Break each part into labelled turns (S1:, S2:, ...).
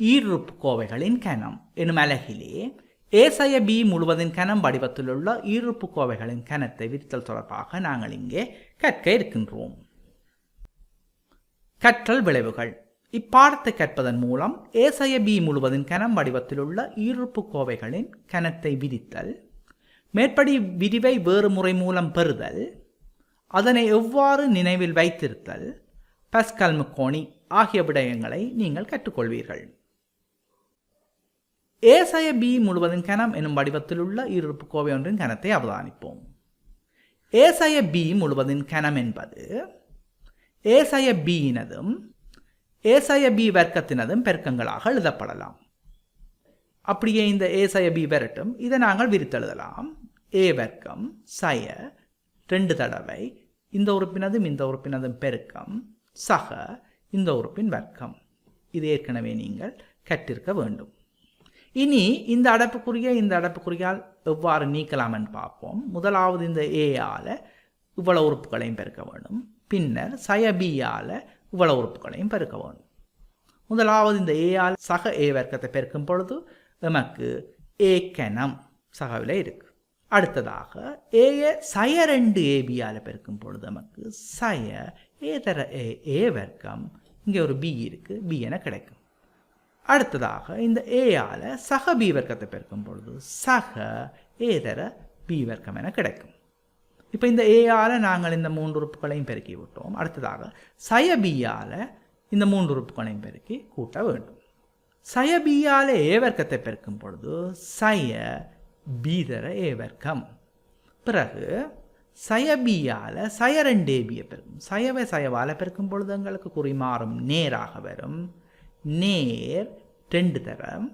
S1: ஈருறுப்பு கோவைகளின் கனம் எனும் அலகிலே ஏசய பி முழுவதின் கனம் வடிவத்திலுள்ள ஈருறுப்பு கோவைகளின் கனத்தை விரித்தல் தொடர்பாக நாங்கள் இங்கே கற்க இருக்கின்றோம். கற்றல் விளைவுகள். இப்பாடத்தை கற்பதன் மூலம் ஏசய பி முழுவதின் கனம் வடிவத்திலுள்ள ஈருறுப்பு கோவைகளின் கனத்தை விரித்தல் மேற்படி விரிவை வேறு முறை மூலம் பெறுதல் அதனை எவ்வாறு நினைவில் வைத்திருத்தல் பஸ்கல் முக்கோணி ஆகிய விடயங்களை நீங்கள் கற்றுக்கொள்வீர்கள். ஏசய பி முழுவதின் கணம் எனும் வடிவத்திலுள்ள ஈருறுப்பு கோவை ஒன்றின் கனத்தை அவதானிப்போம் ஏசய பி முழுவதின் கனம் என்பது ஏசய பியினதும் ஏசய பி வர்க்கத்தினதும் பெருக்கங்களாக எழுதப்படலாம் அப்படியே இந்த ஏசய பி வரட்டும் இதை நாங்கள் விரித்தெழுதலாம் ஏ வர்க்கம் சய ரெண்டு தடவை இந்த உறுப்பினதும் இந்த உறுப்பினதும் பெருக்கம் சக இந்த உறுப்பின் வர்க்கம் இது ஏற்கனவே நீங்கள் கற்றிருக்க வேண்டும் இனி இந்த அடைப்புக்குறியை இந்த அடைப்புக்குறியால் எவ்வாறு நீக்கலாம்னு பார்ப்போம். முதலாவது இந்த ஏயால் இவ்வளவு உறுப்புகளையும் பெருக்க வேண்டும். பின்னர் சயபியால் இவ்வளவு உறுப்புகளையும் பெருக்க வேண்டும். முதலாவது இந்த ஏயால் சக ஏ வர்க்கத்தை பெருக்கும் பொழுது நமக்கு ஏக்கனம் சகவில சகவில் இருக்கு. அடுத்ததாக ஏய சய ரெண்டு ஏபியால் பெருக்கும் பொழுது நமக்கு சய ஏதர ஏ ஏ வர்க்கம் இங்கே ஒரு பி இருக்குது பி என கிடைக்கும். அடுத்ததாக இந்த ஏயால் சக பி வர்க்கத்தை பெருக்கும் பொழுது சக ஏதர பி வர்க்கம் என கிடைக்கும். இப்போ இந்த ஏயால் நாங்கள் இந்த மூன்று உறுப்புகளையும் பெருக்கி விட்டோம். அடுத்ததாக சய பியால் இந்த மூன்று உறுப்புகளையும் பெருக்கி கூட்ட வேண்டும். சய பியால் ஏ வர்க்கத்தை பெருக்கும் பொழுது சய பீதர ஏ வர்க்கம். பிறகு சயபியால் சய ரெண்டே பியை பெருக்கும். சயவை சயவால் பெருக்கும் பொழுது எங்களுக்கு குறிமாறும் நேராக வரும். நேர் ரெண்டு தரம்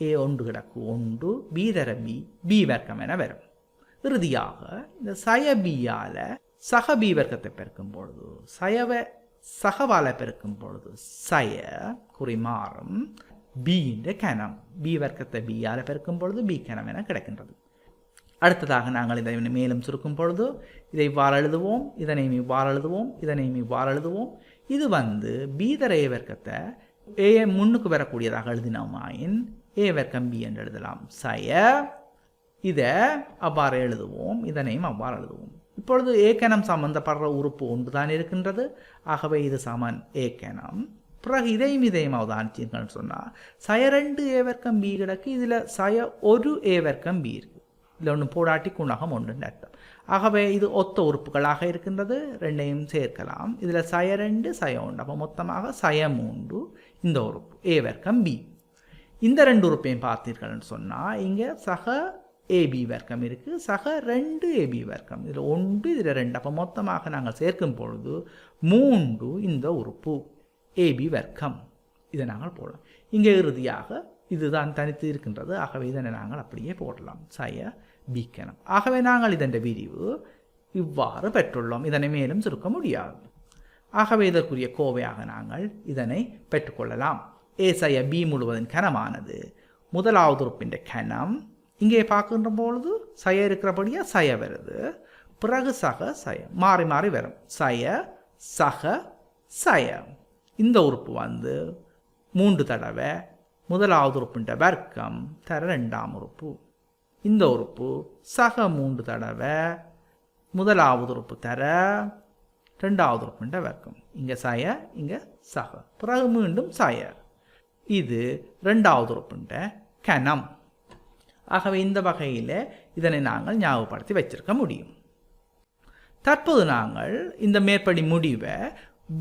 S1: ஏ ஒன்று கிடக்கு ஒன்று பி தர பி பி வர்க்கம் என வரும். இறுதியாக இந்த சயபியால் சக பி வர்க்கத்தை பெருக்கும் பொழுது சயவை சகவால பெருக்கும் பொழுது சய குறிமாறும் பீன்ற கணம் பி வர்க்கத்தை பியால் பெருக்கும் பொழுது பி கணம் என கிடைக்கின்றது. அடுத்ததாக நாங்கள் இதை மேலும் சுருக்கும் பொழுது இதை இவ்வாறு எழுதுவோம் இதனையும் இவ்வாறு எழுதுவோம் இதனையும் இவ்வாறு எழுதுவோம். இது வந்து பீதரைய வர்க்கத்தை ஏ முன்னுக்கு வரக்கூடியதாக எழுதினோமாயின் ஏ வர்க்கம் பி என்று எழுதலாம். சய. இதை அவ்வாறு எழுதுவோம். இதனையும் அவ்வாறு எழுதுவோம். இப்பொழுது ஏக்கணம் சம்பந்தப்படுற உறுப்பு ஒன்று தான் இருக்கின்றது. ஆகவே இது சமன். ஏக்கணம் பிறகு இதையும் இதையும் அவதானிச்சீங்கன்னு சொன்னால் சய ரெண்டு ஏவர்க்கம் பி கிடக்கு. இதில் சய ஒரு ஏவர்க்கம் பி இருக்குது இதில் ஒன்று போடாட்டி குணகம் ஒன்றுன்னு அர்த்தம். ஆகவே இது ஒத்த உறுப்புகளாக இருக்கின்றது. ரெண்டையும் சேர்க்கலாம். இதில் சய ரெண்டு சய உண்டு அப்போ மொத்தமாக சய மூன்று இந்த உறுப்பு. ஏ வர்க்கம் பி இந்த ரெண்டு உறுப்பையும் பார்த்தீர்கள்னு சொன்னால் இங்கே சக ஏபி வர்க்கம் இருக்குது சக ரெண்டு ஏபி வர்க்கம். இதில் ஒன்று இதில் ரெண்டு. அப்போ மொத்தமாக நாங்கள் சேர்க்கும் பொழுது மூன்று இந்த உறுப்பு. ஏபி வர்க்கம். இதை நாங்கள் போடலாம். இங்கே இறுதியாக இதுதான் தனித்து இருக்கின்றது. ஆகவே இதனை நாங்கள் அப்படியே போடலாம். சய பீக்கணம் ஆகவே நாங்கள் இதன் விரிவு இவ்வாறு பெற்றுள்ளோம். இதனை மேலும் சுருக்க முடியாது. ஆகவே இதற்குரிய கோவையாக நாங்கள் இதனை பெற்றுக்கொள்ளலாம். ஏ பி முழுவதின் கனமானது. முதலாவது உறுப்பின் கனம் இங்கே பார்க்கின்ற பொழுது சய இருக்கிறபடியாக சய வருது. பிறகு சக சய மாறி மாறி வரும். சய சக சய. இந்த உறுப்பு வந்து மூன்று தடவை. முதலாவது உறுப்புன்ற வர்க்கம் தர ரெண்டாம் உறுப்பு. இந்த உறுப்பு சக மூன்று தடவை. முதலாவது உறுப்பு தர ரெண்டாவது உறுப்புன்ற வர்க்கம். இங்கே சாய இங்கே சக பிறகு மீண்டும் சாய. இது ரெண்டாவது உறுப்புன்ற கனம் ஆகவே இந்த வகையில் இதனை நாங்கள் ஞாபகப்படுத்தி வச்சிருக்க முடியும். தற்போது நாங்கள் இந்த மேற்படி முடிவை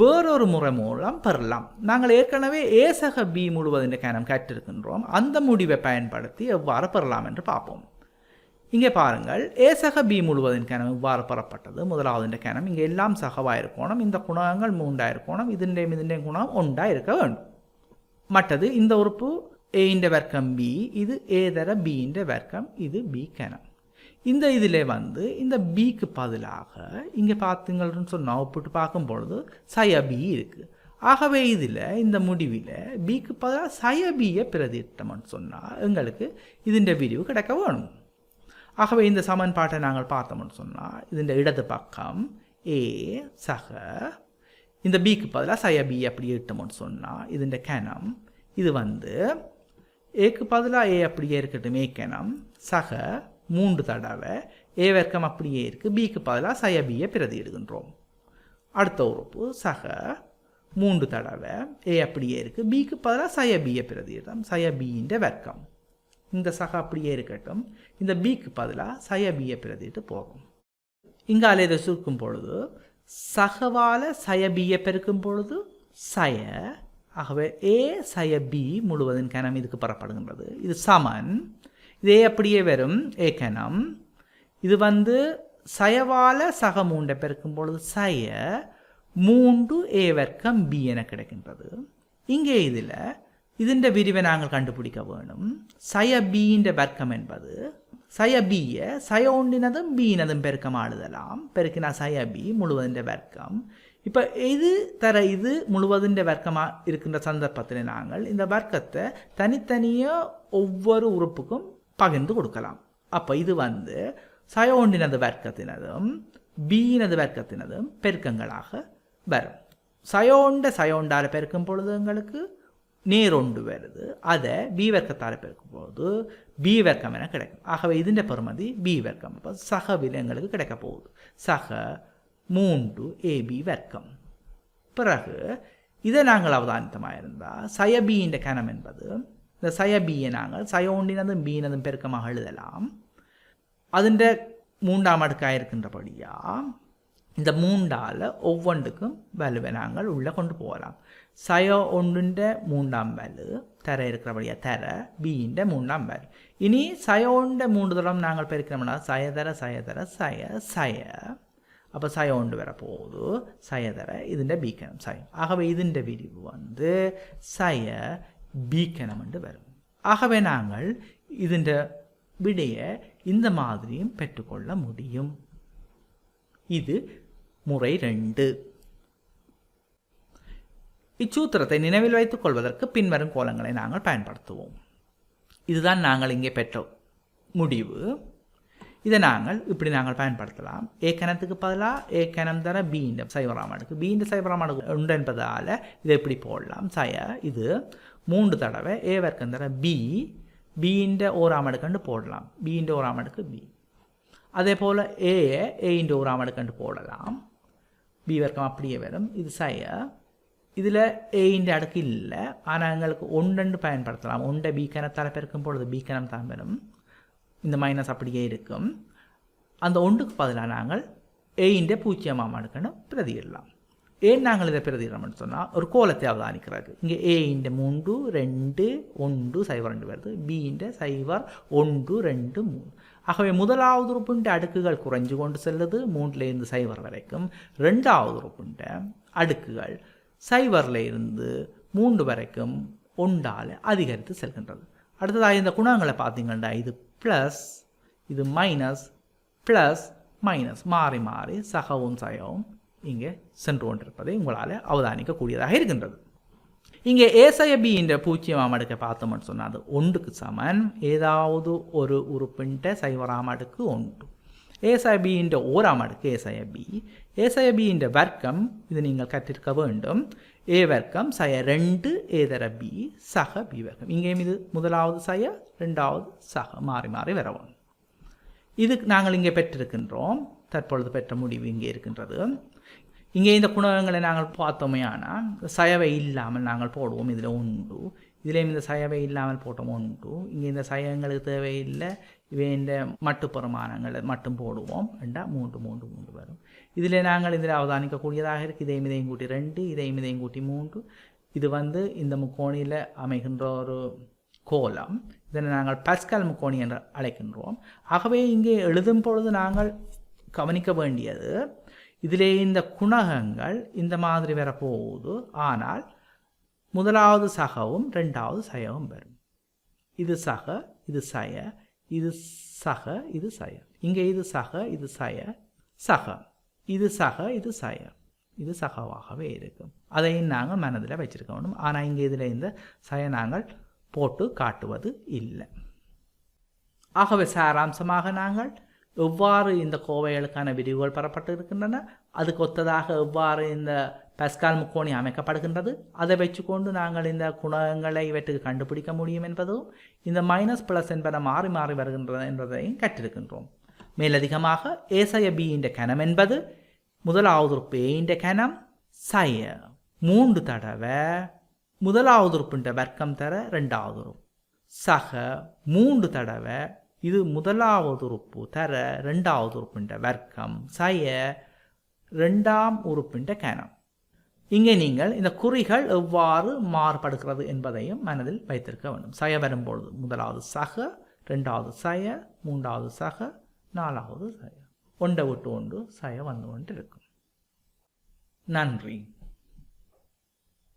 S1: வேறொரு முறை மூலம் பெறலாம். நாங்கள் ஏற்கனவே ஏசக பி முழுவதின் கனம் கற்றிருக்கின்றோம். அந்த முடிவை பயன்படுத்தி எவ்வாறு பெறலாம் என்று பார்ப்போம். இங்கே பாருங்கள் ஏ சக பி முழுவதின் கணம் இவ்வாறு பெறப்பட்டது. முதலாவதின் கணம் இங்கே எல்லாம் சகவாக இருக்கணும் இந்த குணங்கள் மூண்டாக இருக்கணும் இதுண்டையும் இதுண்டையும் குணம் ஒன்றாக இருக்க வேண்டும். மற்றது இந்த உறுப்பு ஏயின்ற வர்க்கம் பி இது ஏ தர பின்ற வர்க்கம் இது பி கணம் இந்த இதில் வந்து இந்த பிக்கு பதிலாக இங்கே பார்த்தீங்கன்னு சொன்னால் ஒப்பிட்டு பார்க்கும் பொழுது சய பி இருக்குது ஆகவே இதில் இந்த முடிவில் பிக்கு பதிலாக சய பியை பிரதிட்டம்னு சொன்னால் எங்களுக்கு இதுன்ற விரிவு கிடைக்க வேணும். ஆகவே இந்த சமன்பாட்டை நாங்கள் பார்த்தோம்னு சொன்னால் இதன் இடது பக்கம் ஏ சக இந்த பிக்கு பதிலாக சய பி அப்படி இருக்கட்டும்னு சொன்னால் இதன் கணம் இது வந்து ஏக்கு பதிலாக ஏ அப்படியே இருக்கட்டும் ஏ கணம் சக மூன்று தடவை ஏ வர்க்கம் அப்படியே இருக்குது பிக்கு பதிலாக சய பியை பிரதியிடுகின்றோம் அடுத்த உறுப்பு சக மூன்று தடவை ஏ அப்படியே இருக்குது பிக்கு பதிலாக சய பியை பிரதியிடம் சய பியின் வர்க்கம். இந்த சக அப்படியே இருக்கட்டும். இந்த பிக்கு பதிலாக சய பியை பிரதிட்டு போகும். இங்கால இதை சுருக்கும் பொழுது சகவால சய பியை பெருக்கும் பொழுது சய ஆகவே ஏ சய பி முழுவதும் கணம் இதுக்கு பெறப்படுகின்றது. இது சமன். இதே அப்படியே வரும். ஏ கணம் இது வந்து சயவால சக மூண்டை பெருக்கும் பொழுது சய மூன்று ஏ வர்க்கம் பி என கிடைக்கின்றது. இங்கே இதில் இதன் വിരിവ് நாங்கள் கண்டுபிடிக்க வேணும் സയ ബീൻ്റെ വർക്കം എൺപത് സയ ബിയെ സയ ഒന്നിനതും ബീനതും പെരുക്കം ആളുതലാം. പെരുക്കിന സയ ബി മുഴുവതിൻ്റെ വർക്കം இப்போ இது தர இது முழுவதுன்ற வர்க்கமாக இருக்கின்ற சந்தர்ப்பத்தில் நாங்கள் இந்த வர்க்கத்தை தனித்தனியாக ஒவ்வொரு உறுப்புக்கும் பகிர்ந்து கொடுக்கலாம் அப்போ இது வந்து சயோண்டினது வர்க்கத்தினதும் பீனது வர்க்கத்தினதும் பெருக்கங்களாக வரும் சயோண்ட சயோண்டால் பெருக்கும் பொழுது எங்களுக்கு நேரொண்டு வருது அதை பி வர்க்கத்தால் பெருக்கும் போது பி வர்க்கம் என கிடைக்கும் ஆகவே ഇതിൻ്റെ பெறுமதி பி வர்க்கம் அப்போ சக விலை எங்களுக்கு கிடைக்க போகுது சக மூன்று ஏபி வர்க்கம் பிறகு இதை நாங்கள் அவதானித்தமாக இருந்தால் சயபியின் கணம் என்பது இந்த சயபியை நாங்கள் சயோண்டினதும் பீனதும் பெருக்கமாக எழுதலாம் അതിൻ്റെ மூன்றாம் அடுக்காக இருக்கின்றபடியாக இந்த மூண்டால் ஒவ்வொன்றுக்கும் வலுவை நாங்கள் உள்ளே கொண்டு போகலாம். சயோ ஒன்றுன்ற மூன்றாம் வலு தர இருக்கிறபடியா தர பீன்ற மூன்றாம் வலு இனி சயோன்ற மூன்று தடம் நாங்கள் பெருக்கிறோம்னா சயதர சயதர சய சய அப்போ சயம் ஒன்று வரப்போகுது சயதர இதுண்ட பீக்கணம் சயம் ஆகவே இதுண்ட விரிவு வந்து சய பீக்கணம் என்று வரும். ஆகவே நாங்கள் இதுண்ட விடைய இந்த மாதிரியும் பெற்றுக்கொள்ள முடியும். இது முறை ரெண்டு. இச்சூத்திரத்தை நினைவில் வைத்துக் கொள்வதற்கு பின்வரும் கோலங்களை நாங்கள் பயன்படுத்துவோம். இதுதான் நாங்கள் இங்கே பெற்ற முடிவு. இதை நாங்கள் இப்படி நாங்கள் பயன்படுத்தலாம். ஏ கணத்துக்கு பதிலாக ஏ கணம் தர பீண்ட சைவராமனுக்கு. இந்த சைவராமனுக்கு உண்டு என்பதால் இதை இப்படி போடலாம். சய இது. மூன்று தடவை ஏ வர்க்கம் தர பி பீண்ட ஓராம் அடுக்கண்டு போடலாம். பீண்ட ஓராம் அடுக்கு பி அதே போல் ஏ ஏ ஓராம் ஓராமடுக்கண்டு போடலாம். பி வர்க்கம் அப்படியே வரும். இது சய. இதில் ஏன்ற அடுக்கு இல்லை. ஆனால் எங்களுக்கு ஒன்றெண்டு பயன்படுத்தலாம். ஒன்றை பி கணத்தால் பெருக்கும் பொழுது பி கணம் தான் வரும். இந்த மைனஸ் அப்படியே இருக்கும். அந்த ஒன்றுக்கு பதிலாக நாங்கள் ஏயிൻ്റെ பூஜ்ஜியமாக அடுக்குன்னு பிரதியிடலாம். ஏன் நாங்கள் இதை பிரதிகிறோம்னு சொன்னால் ஒரு கோலத்தை அவதானிக்கிறாரு இங்கே ஏ இந்த மூன்று ரெண்டு ஒன்று சைவர் ரெண்டு வருது பி இந்த சைவர் ஒன்று ரெண்டு மூணு ஆகவே முதலாவது உறுப்புண்ட அடுக்குகள் குறைஞ்சு கொண்டு செல்லுது மூன்றுலேருந்து சைவர் வரைக்கும். ரெண்டாவது உறுப்புண்ட அடுக்குகள் சைவரில் இருந்து மூன்று வரைக்கும் ஒன்றால் அதிகரித்து செல்கின்றது. அடுத்ததாக இந்த குணங்களை பார்த்தீங்கன்னா இது ப்ளஸ் இது மைனஸ் ப்ளஸ் மைனஸ் மாறி மாறி சகவும் சயவும். இங்கே சென்று கொண்டிருப்பதை உங்களால் அவதானிக்கக்கூடியதாக இருக்கின்றது. இங்கே ஏசய பி என்ற பூஜ்ஜியமாம் அடுக்கை பார்த்தோம்னு சொன்னால் அது ஒன்றுக்கு சமன். ஏதாவது ஒரு உறுப்பின்ட்ட சைவராம் அடுக்கு ஒன்று. ஏசய பி என்ற ஓராம் அடுக்கு ஏசய பி. ஏசய பி என்ற வர்க்கம் இது நீங்கள் கற்றிருக்க வேண்டும். ஏ வர்க்கம் சய ரெண்டு ஏதர பி சக பி வர்க்கம். இங்கேயும் இது முதலாவது சய ரெண்டாவது சக. மாறி மாறி வரவும். இது நாங்கள் இங்கே பெற்றிருக்கின்றோம். தற்பொழுது பெற்ற முடிவு இங்கே இருக்கின்றது. இங்கே இந்த குணகங்களை நாங்கள் பார்த்தோமே ஆனால் சயவை இல்லாமல் நாங்கள் போடுவோம். இதில் உண்டு. இதிலேயும் இந்த சயவை இல்லாமல் போட்டோம். உண்டு. இங்கே இந்த சயங்களுக்கு தேவையில்லை. இவை இந்த மட்டு பிரமாணங்களை மட்டும் போடுவோம். ரெண்டா மூன்று மூன்று மூன்று வரும். இதில் நாங்கள் இதில் அவதானிக்கக்கூடியதாக இருக்குது இதையும் இதையும் கூட்டி ரெண்டு இதையும் இதையும் கூட்டி மூன்று. இது வந்து இந்த முக்கோணியில் அமைகின்ற ஒரு கோலம். இதனை நாங்கள் பஸ்கல் முக்கோணி என்று அழைக்கின்றோம். ஆகவே இங்கே எழுதும் பொழுது நாங்கள் கவனிக்க வேண்டியது இதிலே இந்த குணகங்கள் இந்த மாதிரி வரப்போகுது. ஆனால் முதலாவது சகவும் ரெண்டாவது சயவும் வரும். இது சக இது சய இது சக இது சய. இங்கே இது சக இது சய சக. இது சக இது சய. இது சகவாகவே இருக்கும். அதையும் நாங்கள் மனதில் வச்சிருக்க வேண்டும். ஆனால் இங்கே இதில் இந்த சய நாங்கள் போட்டு காட்டுவது இல்லை. ஆகவே சாராம்சமாக நாங்கள் எவ்வாறு இந்த கோவைகளுக்கான விரிவுகள் பெறப்பட்டு இருக்கின்றன அதுக்கு ஒத்ததாக எவ்வாறு இந்த பஸ்கால் முக்கோணி அமைக்கப்படுகின்றது? அதை வச்சுக்கொண்டு நாங்கள் இந்த குணங்களை இவற்றுக்கு கண்டுபிடிக்க முடியும் என்பதும் இந்த மைனஸ் பிளஸ் என்பன மாறி மாறி வருகின்றது என்பதையும் கற்றிருக்கின்றோம். மேலதிகமாக ஏசய பியின் கணம் என்பது முதலாவது உறுப்பு ஏயின் கணம் சய மூன்று தடவை முதலாவது உறுப்புன்ற வர்க்கம் தர ரெண்டாவது உறுப்பு சக மூன்று தடவை இது முதலாவது உறுப்பு தர ரெண்டாவது உறுப்புன்ற வர்க்கம் சய ரெண்டாம் உறுப்பின்ற கணம் இங்கே நீங்கள் இந்த குறிகள் எவ்வாறு மாறுபடுகிறது என்பதையும் மனதில் வைத்திருக்க வேண்டும். சய வரும்பொழுது முதலாவது சக ரெண்டாவது சய மூன்றாவது சக நாலாவது சய. ஒன்றை விட்டு ஒன்று சய வந்து கொண்டு இருக்கும் நன்றி.